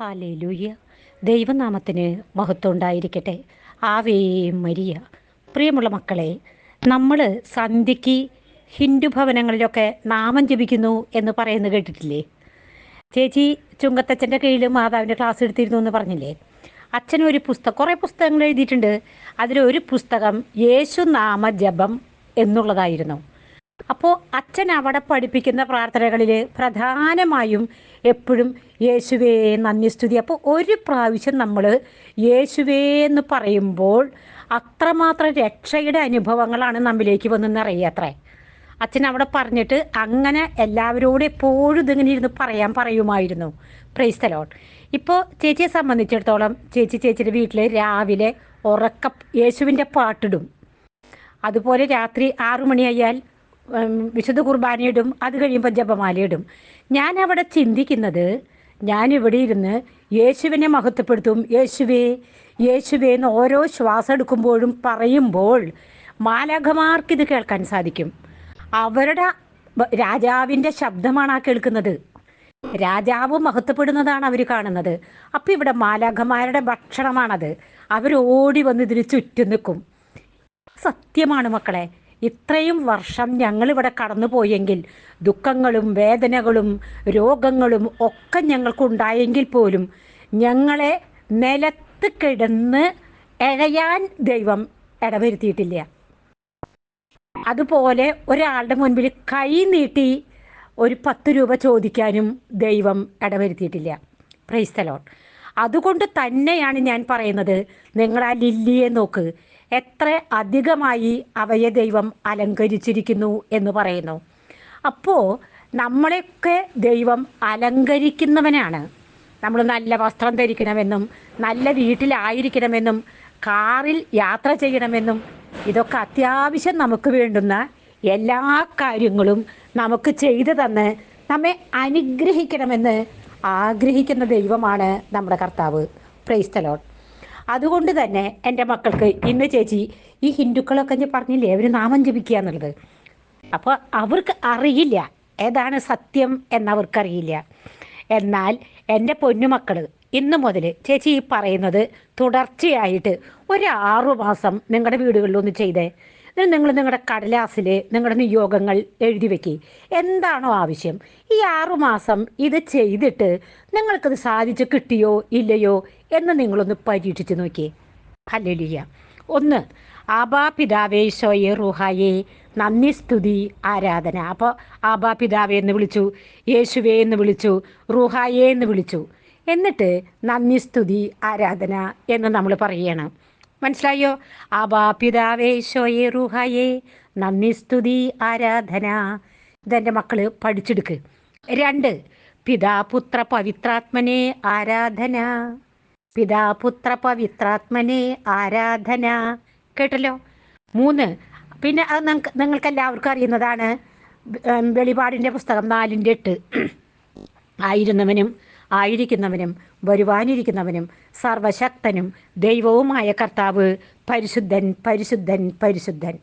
Hallelujah. ദൈവനാമത്തിന് മഹത്വം ഉണ്ടായിരിക്കട്ടെ. Ave Maria. പ്രിയമുള്ള മക്കളെ നമ്മൾ സന്ധ്യയ്ക്ക് ഹിന്ദു ഭവനങ്ങളിലൊക്കെ നാമം ജപിക്കുന്നു എന്ന് പറയുന്നത് കേട്ടിട്ടില്ലേ? ചേച്ചി ചുങ്കത്തച്ഛന്റെ കീഴിൽ മാതാവിന്റെ ക്ലാസ് എടുത്തിരുന്നു എന്ന് പറഞ്ഞില്ലേ? അച്ഛൻ ഒരു പുസ്തകം കുറേ പുസ്തകങ്ങൾ എഴുതിയിട്ടുണ്ട്. അതിലൊരു പുസ്തകം യേശുനാമ ജപം എന്നുള്ളതായിരുന്നു. അപ്പോൾ അച്ഛൻ അവിടെ പഠിപ്പിക്കുന്ന പ്രാർത്ഥനകളിൽ പ്രധാനമായും എപ്പോഴും യേശുവേ നന്ദി സ്തുതി. അപ്പോൾ ഒരു പ്രാവശ്യം നമ്മൾ യേശുവേ എന്ന് പറയുമ്പോൾ അത്രമാത്രം രക്ഷയുടെ അനുഭവങ്ങളാണ് നമ്മിലേക്ക് വന്ന് നിറയത്രേ അച്ഛൻ അവിടെ പറഞ്ഞിട്ട് അങ്ങനെ എല്ലാവരോടും എപ്പോഴും ഇതിങ്ങനെ ഇരുന്ന് പറയാൻ പറയുമായിരുന്നു. പ്രൈസ് ഇപ്പോൾ ചേച്ചിയെ സംബന്ധിച്ചിടത്തോളം ചേച്ചി ചേച്ചിയുടെ വീട്ടിൽ രാവിലെ ഉറക്ക യേശുവിന്റെ പാട്ടിടും. അതുപോലെ രാത്രി ആറു മണിയായാൽ വിശുദ്ധ കുർബാനയിടും അത് കഴിയുമ്പോൾ ജപമാലയിടും. ഞാൻ അവിടെ ചിന്തിക്കുന്നത് ഞാൻ ഇവിടെ ഇരുന്ന് യേശുവിനെ മഹത്വപ്പെടുത്തും. യേശുവേ യേശുവേ എന്ന് ഓരോ ശ്വാസം എടുക്കുമ്പോഴും പറയുമ്പോൾ മാലാഖമാർക്ക് ഇത് കേൾക്കാൻ സാധിക്കും. അവരുടെ രാജാവിന്റെ ശബ്ദമാണ് ആ കേൾക്കുന്നത്. രാജാവ് മഹത്വപ്പെടുന്നതാണ് അവർ കാണുന്നത്. അപ്പം ഇവിടെ മാലാഖമാരുടെ ഭക്ഷണമാണത്. അവർ ഓടി വന്ന് ഇതിന് ചുറ്റും നിൽക്കും. സത്യമാണ് മക്കളെ. ഇത്രയും വർഷം ഞങ്ങളിവിടെ കടന്നു പോയെങ്കിൽ ദുഃഖങ്ങളും വേദനകളും രോഗങ്ങളും ഒക്കെ ഞങ്ങൾക്കുണ്ടായെങ്കിൽ പോലും ഞങ്ങളെ നിലത്ത് കിടന്ന് എഴയാൻ ദൈവം ഇടവരുത്തിയിട്ടില്ല. അതുപോലെ ഒരാളുടെ മുൻപിൽ കൈ നീട്ടി ഒരു പത്ത് രൂപ ചോദിക്കാനും ദൈവം ഇടവരുത്തിയിട്ടില്ല. പ്രൈസ്തലോൺ അതുകൊണ്ട് തന്നെയാണ് ഞാൻ പറയുന്നത്. നിങ്ങൾ ആ ലില്ലിയെ നോക്ക്. എത്ര അധികമായി അവയെ ദൈവം അലങ്കരിച്ചിരിക്കുന്നു എന്ന് പറയുന്നു. അപ്പോൾ നമ്മളെയൊക്കെ ദൈവം അലങ്കരിക്കുന്നവനാണ്. നമ്മൾ നല്ല വസ്ത്രം ധരിക്കണമെന്നും നല്ല വീട്ടിലായിരിക്കണമെന്നും കാറിൽ യാത്ര ചെയ്യണമെന്നും ഇതൊക്കെ അത്യാവശ്യം നമുക്ക് വേണ്ടുന്ന എല്ലാ കാര്യങ്ങളും നമുക്ക് ചെയ്തു തന്ന് നമ്മെ അനുഗ്രഹിക്കണമെന്ന് ആഗ്രഹിക്കുന്ന ദൈവമാണ് നമ്മുടെ കർത്താവ്. പ്രൈസ്തലോൺ അതുകൊണ്ട് തന്നെ എന്റെ മക്കൾക്ക് ഇന്ന് ചേച്ചി ഈ ഹിന്ദുക്കളൊക്കെ ഞാൻ പറഞ്ഞില്ലേ അവർ നാമം ജപിക്കുക എന്നുള്ളത്? അപ്പോൾ അവർക്ക് അറിയില്ല. ഏതാണ് സത്യം എന്നവർക്കറിയില്ല. എന്നാൽ എന്റെ പൊന്നുമക്കൾ ഇന്ന് മുതൽ ചേച്ചി ഈ പറയുന്നത് തുടർച്ചയായിട്ട് ഒരു ആറു മാസം നിങ്ങളുടെ വീടുകളിലൊന്ന് ചെയ്തേ. എന്നിട്ട് നിങ്ങൾ നിങ്ങളുടെ കടലാസിൽ നിങ്ങളുടെ നിയോഗങ്ങൾ എഴുതി വെക്കി. എന്താണോ ആവശ്യം? ഈ ആറുമാസം ഇത് ചെയ്തിട്ട് നിങ്ങൾക്കത് സാധിച്ചു കിട്ടിയോ ഇല്ലയോ എന്ന് നിങ്ങളൊന്ന് പരീക്ഷിച്ച് നോക്കി. ഹല്ലേലൂയ. ഒന്ന് ആബാ പിതാവേ റുഹായെ. നന്ദി സ്തുതി ആരാധന. അപ്പോൾ ആബാ പിതാവേ എന്ന് വിളിച്ചു യേശുവേ എന്ന് വിളിച്ചു റുഹായെ എന്ന് വിളിച്ചു. എന്നിട്ട് നന്ദി സ്തുതി ആരാധന എന്ന് നമ്മൾ പറയണം. മനസ്സിലായോ? ആ പിതാവേ ഷോയെ റുഹായെ നന്ദി സ്തുതി ആരാധന. ഇതെന്റെ മക്കൾ പഠിച്ചെടുക്ക്. രണ്ട് പിതാപുത്ര പവിത്രാത്മനെ ആരാധന. പിതാപുത്ര പവിത്രാത്മനെ ആരാധന. കേട്ടല്ലോ? മൂന്ന് പിന്നെ അത് നിങ്ങൾക്ക് നിങ്ങൾക്ക് എല്ലാവർക്കും അറിയുന്നതാണ് വെളിപാടിന്റെ പുസ്തകം നാലിന്റെ എട്ട്. ആയിരുന്നവനും ആയിരിക്കുന്നവനും വരുവാനിരിക്കുന്നവനും സർവശക്തനും ദൈവവുമായ കർത്താവ് പരിശുദ്ധൻ പരിശുദ്ധൻ പരിശുദ്ധൻ.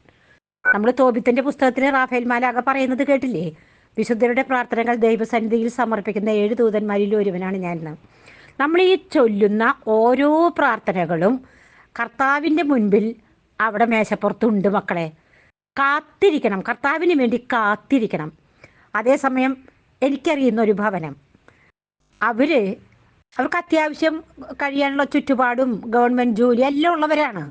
നമ്മൾ തോബിത്തിന്റെ പുസ്തകത്തിൽ റാഫേൽ മാലാക പറയുന്നത് കേട്ടില്ലേ? വിശുദ്ധരുടെ പ്രാർത്ഥനകൾ ദൈവസന്നിധിയിൽ സമർപ്പിക്കുന്ന ഏഴ് ദൂതന്മാരിൽ ഒരുവനാണ് ഞാനെന്ന്. നമ്മൾ ഈ ചൊല്ലുന്ന ഓരോ പ്രാർത്ഥനകളും കർത്താവിന്റെ മുൻപിൽ അവിടെ മേശപ്പുറത്തുണ്ട് മക്കളെ. കാത്തിരിക്കണം. കർത്താവിന് വേണ്ടി കാത്തിരിക്കണം. അതേസമയം എനിക്കറിയുന്ന ഒരു ഭവനം. അവർ അവർക്ക് അത്യാവശ്യം കഴിയാനുള്ള ചുറ്റുപാടും ഗവൺമെന്റ് ജോലി എല്ലാം ഉള്ളവരാണ്.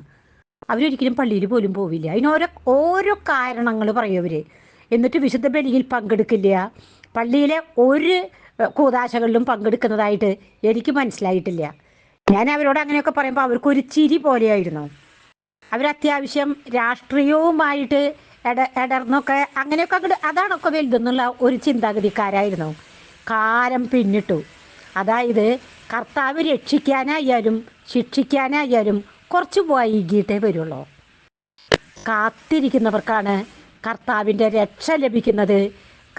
അവരൊരിക്കലും പള്ളിയിൽ പോലും പോവില്ല. അതിന് ഓരോ ഓരോ കാരണങ്ങൾ പറയും അവർ എന്നിട്ട് വിശുദ്ധ ബലിയിൽ പങ്കെടുക്കില്ല. പള്ളിയിലെ ഒരു കൂതാശകളിലും പങ്കെടുക്കുന്നതായിട്ട് എനിക്ക് മനസ്സിലായിട്ടില്ല. ഞാൻ അവരോട് അങ്ങനെയൊക്കെ പറയുമ്പോൾ അവർക്കൊരു ചിരി പോലെയായിരുന്നു. അവരത്യാവശ്യം രാഷ്ട്രീയവുമായിട്ട് ഇട ഇടർന്നൊക്കെ അങ്ങനെയൊക്കെ അങ്ങോട്ട് അതാണൊക്കെ വലുതെന്നുള്ള ഒരു ചിന്താഗതിക്കാരായിരുന്നു. കാലം പിന്നിട്ടു. അതായത് കർത്താവ് രക്ഷിക്കാനായാലും ശിക്ഷിക്കാനായാലും കുറച്ച് വൈകിട്ടേ വരുള്ളൂ. കാത്തിരിക്കുന്നവർക്കാണ് കർത്താവിന്റെ രക്ഷ ലഭിക്കുന്നത്.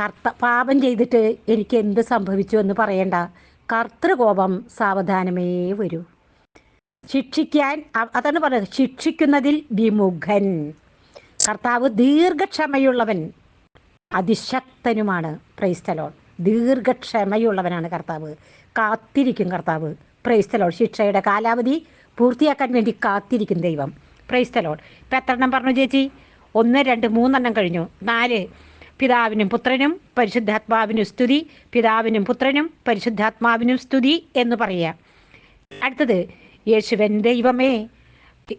കർത്ത പാപം ചെയ്തിട്ട് എനിക്ക് എന്ത് സംഭവിച്ചു എന്ന് പറയേണ്ട കർത്തൃകോപം സാവധാനമേ വരൂ. ശിക്ഷിക്കാൻ അതാണ് പറയുന്നത് ശിക്ഷിക്കുന്നതിൽ വിമുഖൻ. കർത്താവ് ദീർഘക്ഷമയുള്ളവൻ അതിശക്തനുമാണ്. പ്രൈസ്തലോൺ ദീർഘക്ഷമയുള്ളവനാണ് കർത്താവ്. കാത്തിരിക്കും കർത്താവ്. പ്രൈസ്തലോൾ ശിക്ഷയുടെ കാലാവധി പൂർത്തിയാക്കാൻ വേണ്ടി കാത്തിരിക്കും ദൈവം. പ്രൈസ്തലോൾ ഇപ്പം എത്ര എണ്ണം പറഞ്ഞു ചേച്ചി. ഒന്ന് രണ്ട് മൂന്നെണ്ണം കഴിഞ്ഞു. നാല് പിതാവിനും പുത്രനും പരിശുദ്ധാത്മാവിനും സ്തുതി. പിതാവിനും പുത്രനും പരിശുദ്ധാത്മാവിനും സ്തുതി എന്ന് പറയുക. അടുത്തത് യേശുവൻ ദൈവമേ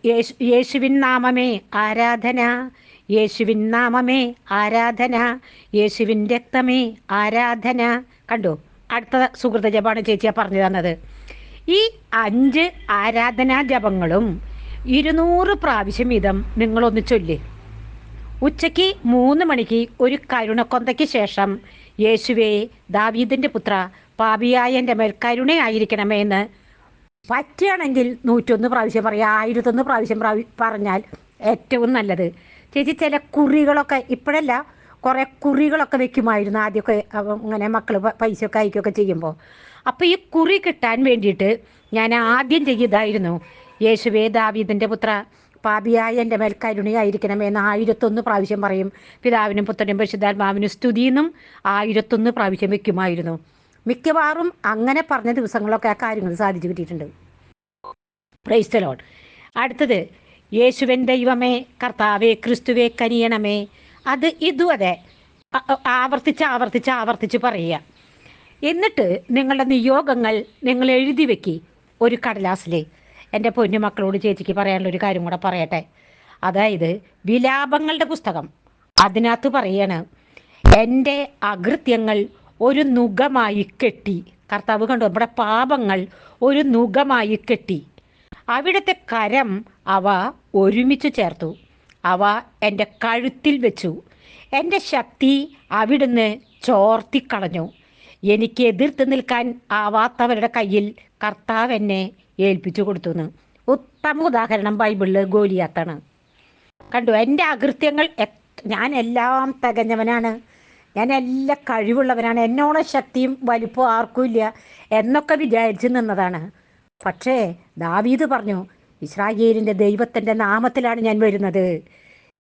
യേശു യേശുവിൻ നാമമേ ആരാധന. യേശുവിൻ നാമമേ ആരാധന. യേശുവിൻ രക്തമേ ആരാധന. കണ്ടു? അടുത്ത സുഹൃത്ത് ജപമാണ് ചേച്ചിയാ പറഞ്ഞു തന്നത്. ഈ അഞ്ച് ആരാധനാ ജപങ്ങളും ഇരുന്നൂറ് പ്രാവശ്യം വീതം നിങ്ങളൊന്ന് ചൊല്ലി. ഉച്ചയ്ക്ക് മൂന്ന് മണിക്ക് ഒരു കരുണക്കൊന്തയ്ക്ക് ശേഷം യേശുവേ ദാവീദിന്റെ പുത്ര പാപിയായ എന്റെ മേൽ കരുണയായിരിക്കണമേ എന്ന് പറ്റുകയാണെങ്കിൽ നൂറ്റൊന്ന് പ്രാവശ്യം പറയാം. ആയിരത്തൊന്ന് പ്രാവശ്യം പ്രാവി പറഞ്ഞാൽ ഏറ്റവും നല്ലത്. ചേച്ചി ചില കുറികളൊക്കെ ഇപ്പോഴല്ല കുറേ കുറികളൊക്കെ വെക്കുമായിരുന്നു ആദ്യമൊക്കെ ഇങ്ങനെ മക്കൾ പൈസ ഒക്കെ അയക്കുകയൊക്കെ ചെയ്യുമ്പോൾ അപ്പോൾ ഈ കുറി കിട്ടാൻ വേണ്ടിയിട്ട് ഞാൻ ആദ്യം ചെയ്തായിരുന്നു യേശുവേ ദാവീദിന്റെ പുത്ര പാപിയായ എന്റെ മേൽ എന്ന് ആയിരത്തൊന്ന് പ്രാവശ്യം പറയും. പിതാവിനും പുത്രനും പരിശുദ്ധാത്മാവിനും സ്തുതിയെന്നും ആയിരത്തൊന്ന് പ്രാവശ്യം വെക്കുമായിരുന്നു. മിക്കവാറും അങ്ങനെ പറഞ്ഞ ദിവസങ്ങളൊക്കെ ആ കാര്യങ്ങൾ സാധിച്ചു കിട്ടിയിട്ടുണ്ട്. അടുത്തത് യേശുവൻ ദൈവമേ കർത്താവേ ക്രിസ്തുവേ കനിയണമേ അത് ഇതും അതെ. ആവർത്തിച്ച് ആവർത്തിച്ച് ആവർത്തിച്ച് പറയുക. എന്നിട്ട് നിങ്ങളുടെ നിയോഗങ്ങൾ നിങ്ങൾ എഴുതി വെക്കി ഒരു കടലാസിൽ എന്റെ പൊന്നു മക്കളോട് ചേച്ചിക്ക് പറയാനുള്ള ഒരു കാര്യം കൂടെ പറയട്ടെ. അതായത് വിലാപങ്ങളുടെ പുസ്തകം. അതിനകത്ത് പറയാണ് എന്റെ അകൃത്യങ്ങൾ ഒരു നുഖമായി കെട്ടി. കർത്താവ് കണ്ടു നമ്മുടെ പാപങ്ങൾ ഒരു നുഖമായി കെട്ടി. അവിടുത്തെ കരം അവ ഒരുമിച്ച് ചേർത്തു. അവ എന്റെ കഴുത്തിൽ വെച്ചു. എന്റെ ശക്തി അവിടുന്ന് ചോർത്തിക്കളഞ്ഞു. എനിക്ക് എതിർത്ത് നിൽക്കാൻ ആവാത്തവരുടെ കയ്യിൽ കർത്താവ് എന്നെ ഏൽപ്പിച്ചു കൊടുത്തു ഉത്തമ ഉദാഹരണം ബൈബിളിൽ ഗോലിയാത്താണ്. കണ്ടു എന്റെ അകൃത്യങ്ങൾ ഞാൻ എല്ലാം തികഞ്ഞവനാണ്. ഞാൻ എല്ലാ കഴിവുള്ളവനാണ്. എന്നോളം ശക്തിയും വലിപ്പവും ആർക്കും ഇല്ല എന്നൊക്കെ വിചാരിച്ചു നിന്നതാണ്. പക്ഷേ ദാവീദ് പറഞ്ഞു ഇസ്രായേലിന്റെ ദൈവത്തിന്റെ നാമത്തിലാണ് ഞാൻ വരുന്നത്.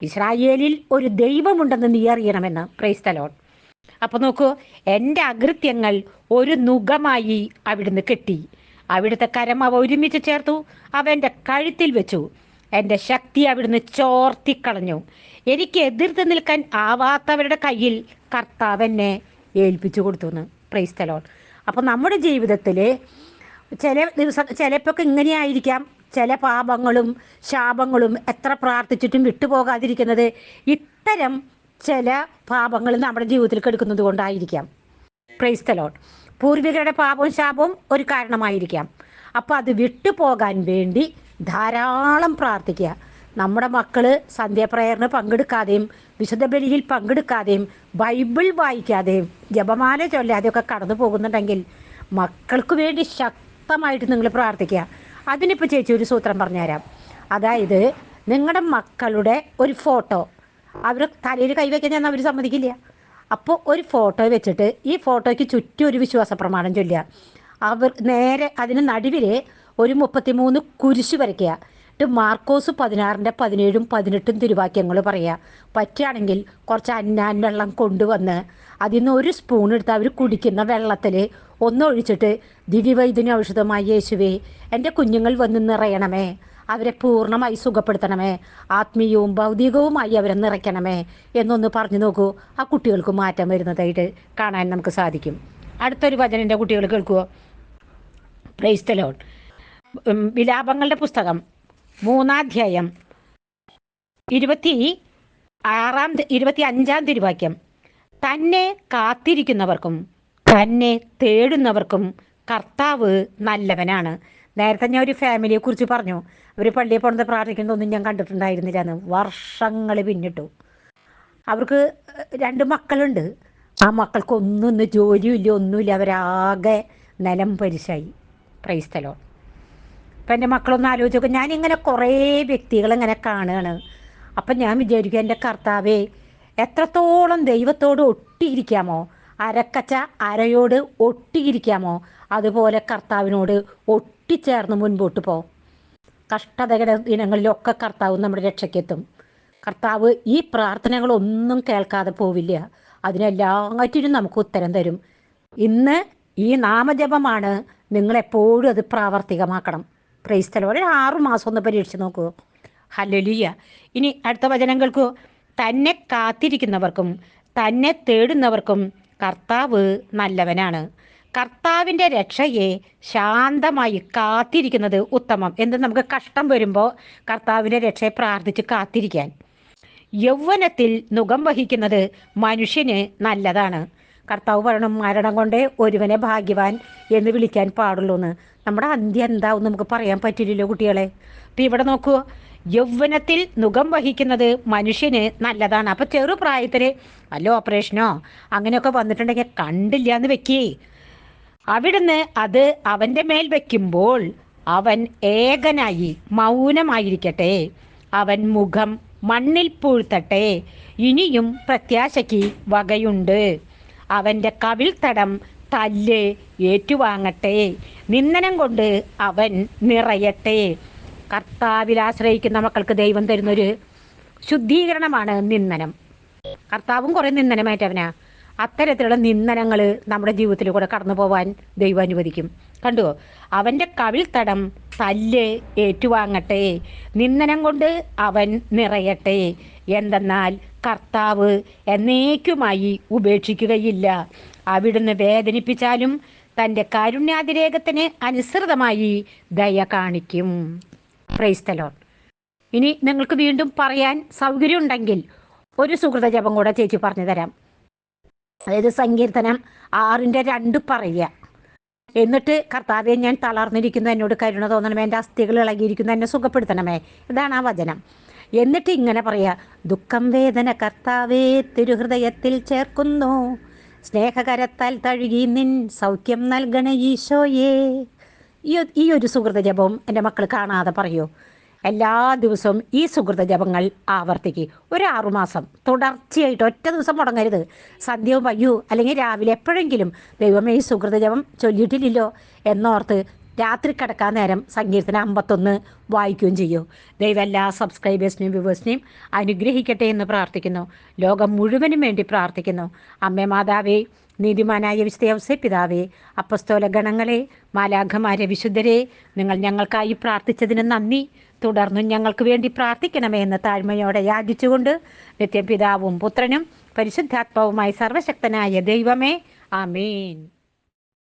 ഇസ്രായേലിൽ ഒരു ദൈവമുണ്ടെന്ന് നീ അറിയണമെന്ന്. പ്രൈസ്തലോൺ അപ്പോൾ നോക്കൂ എന്റെ അകൃത്യങ്ങൾ ഒരു നുഖമായി അവിടുന്ന് കെട്ടി. അവിടുത്തെ കരം അവ ഒരുമിച്ച് ചേർത്തു അവ എന്റെ കഴുത്തിൽ വെച്ചു. എന്റെ ശക്തി അവിടുന്ന് ചോർത്തിക്കളഞ്ഞു. എനിക്ക് എതിർത്ത് നിൽക്കാൻ ആവാത്തവരുടെ കയ്യിൽ കർത്താവ് എന്നെ ഏൽപ്പിച്ചു കൊടുത്തു എന്ന്. പ്രൈസ്തലോൺ അപ്പോൾ നമ്മുടെ ജീവിതത്തിൽ ചില ദിവസം ചിലപ്പോൾ ഇങ്ങനെയായിരിക്കാം. ചില പാപങ്ങളും ശാപങ്ങളും എത്ര പ്രാർത്ഥിച്ചിട്ടും വിട്ടുപോകാതിരിക്കുന്നത് ഇത്തരം ചില പാപങ്ങൾ നമ്മുടെ ജീവിതത്തിൽ കെടുക്കുന്നത് കൊണ്ടായിരിക്കാം. പ്രൈസ് തലോട്ട് പൂർവികരുടെ പാപവും ശാപവും ഒരു കാരണമായിരിക്കാം. അപ്പോൾ അത് വിട്ടുപോകാൻ വേണ്ടി ധാരാളം പ്രാർത്ഥിക്കുക. നമ്മുടെ മക്കൾ സന്ധ്യാപ്രയറിന് പങ്കെടുക്കാതെയും വിശുദ്ധ ബലിയിൽ പങ്കെടുക്കാതെയും ബൈബിൾ വായിക്കാതെയും ജപമാല ചൊല്ലാതെയൊക്കെ കടന്നു പോകുന്നുണ്ടെങ്കിൽ മക്കൾക്ക് വേണ്ടി ശക്തമായിട്ട് നിങ്ങൾ പ്രാർത്ഥിക്കുക. അതിനിപ്പോൾ ചേച്ചി ഒരു സൂത്രം പറഞ്ഞുതരാം. അതായത് നിങ്ങളുടെ മക്കളുടെ ഒരു ഫോട്ടോ അവർ തലയിൽ കൈവയ്ക്കാൻ അവർ സമ്മതിക്കില്ല. അപ്പോൾ ഒരു ഫോട്ടോ വെച്ചിട്ട് ഈ ഫോട്ടോയ്ക്ക് ചുറ്റും ഒരു വിശ്വാസ പ്രമാണം ചൊല്ലുക. അവർ നേരെ അതിന് നടുവിൽ ഒരു മുപ്പത്തിമൂന്ന് കുരിശ് വരയ്ക്കുക. എന്നിട്ട് മാർക്കോസ് പതിനാറിന്റെ പതിനേഴും പതിനെട്ടും തിരുവാക്യങ്ങൾ പറയുക പറ്റുകയാണെങ്കിൽ കുറച്ച് അന്നാൻ വെള്ളം കൊണ്ടുവന്ന് അതിൽ നിന്ന് ഒരു സ്പൂൺ എടുത്ത് അവർ കുടിക്കുന്ന വെള്ളത്തിൽ ഒന്നൊഴിച്ചിട്ട് ദിവ്യവൈദ്യന് ഔഷധമായി യേശുവേ എന്റെ കുഞ്ഞുങ്ങൾ വന്ന് നിറയണമേ. അവരെ പൂർണമായി സുഖപ്പെടുത്തണമേ. ആത്മീയവും ഭൗതികവുമായി അവരെ നിറയ്ക്കണമേ. എന്നൊന്ന് പറഞ്ഞു നോക്കൂ. ആ കുട്ടികൾക്ക് മാറ്റം വരുന്നതായിട്ട് കാണാൻ നമുക്ക് സാധിക്കും. അടുത്തൊരു വചനം എന്റെ കുട്ടികൾ കേൾക്കുമോ പ്രൈസ്തലോൺ വിലാപങ്ങളുടെ പുസ്തകം. മൂന്നാധ്യായം. ഇരുപത്തി ആറാം ഇരുപത്തി അഞ്ചാം തിരുവാക്യം. തന്നെ കാത്തിരിക്കുന്നവർക്കും തന്നെ തേടുന്നവർക്കും കർത്താവ് നല്ലവനാണ്. നേരത്തെ ഞാൻ ഒരു ഫാമിലിയെ കുറിച്ച് പറഞ്ഞു. അവർ പള്ളിയിൽ പോണത് പ്രാർത്ഥിക്കുന്നതൊന്നും ഞാൻ കണ്ടിട്ടുണ്ടായിരുന്നില്ല എന്ന് വർഷങ്ങൾ പിന്നിട്ടു. അവർക്ക് രണ്ട് മക്കളുണ്ട്. ആ മക്കൾക്കൊന്നും ഇന്ന് ജോലിയില്ല ഒന്നുമില്ല. അവരാകെ നിലം പരിശായി. പ്രൈസ്തലോ അപ്പം എന്റെ മക്കളൊന്ന് ആലോചിച്ചു ഞാനിങ്ങനെ കുറേ വ്യക്തികളിങ്ങനെ കാണുകയാണ് അപ്പം ഞാൻ വിചാരിക്കും എന്റെ കർത്താവേ എത്രത്തോളം ദൈവത്തോട് ഒട്ടിയിരിക്കാമോ അരക്കച്ച അരയോട് ഒട്ടിയിരിക്കാമോ അതുപോലെ കർത്താവിനോട് ഒട്ടിച്ചേർന്ന് മുൻപോട്ട് പോ. കഷ്ടതയുടെ ദിനങ്ങളിലൊക്കെ കർത്താവ് നമ്മുടെ രക്ഷയ്ക്കെത്തും. കർത്താവ് ഈ പ്രാർത്ഥനകളൊന്നും കേൾക്കാതെ പോവില്ല. അതിനെല്ലാറ്റിനും നമുക്ക് ഉത്തരം തരും. ഇന്ന് ഈ നാമജപമാണ് നിങ്ങളെപ്പോഴും അത് പ്രാവർത്തികമാക്കണം. പ്രൈസ്തലോ ഒരു ആറു മാസം ഒന്ന് പരീക്ഷിച്ച് നോക്കൂ. ഹലലിയ ഇനി അടുത്ത വചനങ്ങൾക്ക് തന്നെ കാത്തിരിക്കുന്നവർക്കും തന്നെ തേടുന്നവർക്കും കർത്താവ് നല്ലവനാണ്. കർത്താവിന്റെ രക്ഷയെ ശാന്തമായി കാത്തിരിക്കുന്നത് ഉത്തമം. എന്ത് നമുക്ക് കഷ്ടം വരുമ്പോൾ കർത്താവിന്റെ രക്ഷയെ പ്രാർത്ഥിച്ച് കാത്തിരിക്കാൻ. യൗവനത്തിൽ നുകം വഹിക്കുന്നത് മനുഷ്യന് നല്ലതാണ്. കർത്താവ് പറയണം മരണം കൊണ്ടേ ഒരുവനെ ഭാഗ്യവാൻ എന്ന് വിളിക്കാൻ പാടുള്ളൂ എന്ന്. നമ്മുടെ അന്ത്യം എന്താവും നമുക്ക് പറയാൻ പറ്റില്ലല്ലോ കുട്ടികളെ. അപ്പം ഇവിടെ നോക്കൂ യൗവനത്തിൽ നുകം വഹിക്കുന്നത് മനുഷ്യന് നല്ലതാണ്. അപ്പം ചെറുപ്രായത്തിൽ നല്ല ഓപ്പറേഷനോ അങ്ങനെയൊക്കെ വന്നിട്ടുണ്ടെങ്കിൽ കണ്ടില്ല എന്ന് വെക്കേ. അവിടുന്ന് അത് അവന്റെ മേൽ വയ്ക്കുമ്പോൾ അവൻ ഏകനായി മൗനമായിരിക്കട്ടെ. അവൻ മുഖം മണ്ണിൽ പൂഴ്ത്തട്ടെ. ഇനിയും പ്രത്യാശയ്ക്ക് വകയുണ്ട്. അവന്റെ തടം തല്ല് ഏറ്റുവാങ്ങട്ടെ. നിന്ദനം കൊണ്ട് അവൻ നിറയട്ടെ. കർത്താവിൽ ആശ്രയിക്കുന്ന മക്കൾക്ക് ദൈവം തരുന്നൊരു ശുദ്ധീകരണമാണ് നിന്ദനം. കർത്താവും കുറേ നിന്ദനമായിട്ടവനാ അത്തരത്തിലുള്ള നിന്ദനങ്ങൾ നമ്മുടെ ജീവിതത്തിൽ കൂടെ കടന്നു പോവാൻ ദൈവം അനുവദിക്കും. കണ്ടുവോ അവന്റെ തടം തല്ല് ഏറ്റുവാങ്ങട്ടെ. നിന്ദനം കൊണ്ട് അവൻ നിറയട്ടെ. എന്തെന്നാൽ കർത്താവ് എന്നേക്കുമായി ഉപേക്ഷിക്കുകയില്ല. അവിടുന്ന് വേദനിപ്പിച്ചാലും തന്റെ കാരുണ്യാതിരേകത്തിന് അനുസൃതമായി ദയ കാണിക്കും. പ്രൈസ്തലോൺ ഇനി നിങ്ങൾക്ക് വീണ്ടും പറയാൻ സൗകര്യമുണ്ടെങ്കിൽ ഒരു സുഹൃത ജപം കൂടെ ചേച്ചി പറഞ്ഞു തരാം അതായത് സങ്കീർത്തനം ആറിന്റെ രണ്ട് പറയുക. എന്നിട്ട് കർത്താവെ ഞാൻ തളർന്നിരിക്കുന്നു എന്നോട് കരുണ തോന്നണമേ എന്റെ അസ്ഥികൾ ഇളകിയിരിക്കുന്നു എന്നെ സുഖപ്പെടുത്തണമേ. ഇതാണ് ആ വചനം. എന്നിട്ട് ഇങ്ങനെ പറയാ ദുഃഖം വേദന കർത്താവേ തിരുഹൃദയത്തിൽ ചേർക്കുന്നു. സ്നേഹകരത്താൽ തഴുകി നിൻ സൗഖ്യം നൽകണ ഈശോയേ. ഈ ഒരു സുഹൃത ജപം എന്റെ മക്കൾ കാണാതെ പറയൂ. എല്ലാ ദിവസവും ഈ സുഹൃത ജപങ്ങൾ ആവർത്തിക്കുക ഒരു ആറുമാസം തുടർച്ചയായിട്ട് ഒറ്റ ദിവസം മുടങ്ങരുത്. സന്ധ്യവും പയ്യൂ അല്ലെങ്കിൽ രാവിലെ എപ്പോഴെങ്കിലും ദൈവമേ ഈ സുഹൃത ജപം ചൊല്ലിയിട്ടില്ലല്ലോ എന്നോർത്ത് രാത്രി കിടക്കാൻ നേരം സങ്കീർത്തനം അമ്പത്തൊന്ന് വായിക്കുകയും ചെയ്യൂ. ദൈവം എല്ലാ സബ്സ്ക്രൈബേഴ്സിനെയും വ്യൂവേഴ്സിനെയും അനുഗ്രഹിക്കട്ടെ എന്ന് പ്രാർത്ഥിക്കുന്നു. ലോകം മുഴുവനും വേണ്ടി പ്രാർത്ഥിക്കുന്നു. അമ്മേ മാതാവേ നീതിമാനായ വിശുദ്ധ പിതാവേ അപ്പസ്തോല ഗണങ്ങളെ മാലാഖമാരെ വിശുദ്ധരെ നിങ്ങൾ ഞങ്ങൾക്കായി പ്രാർത്ഥിച്ചതിന് നന്ദി. തുടർന്നും ഞങ്ങൾക്ക് വേണ്ടി പ്രാർത്ഥിക്കണമേ എന്ന് താഴ്മയോടെ യാചിച്ചുകൊണ്ട് നിത്യം പിതാവും പുത്രനും പരിശുദ്ധാത്മാവുമായി സർവശക്തനായ ദൈവമേ ആമേൻ.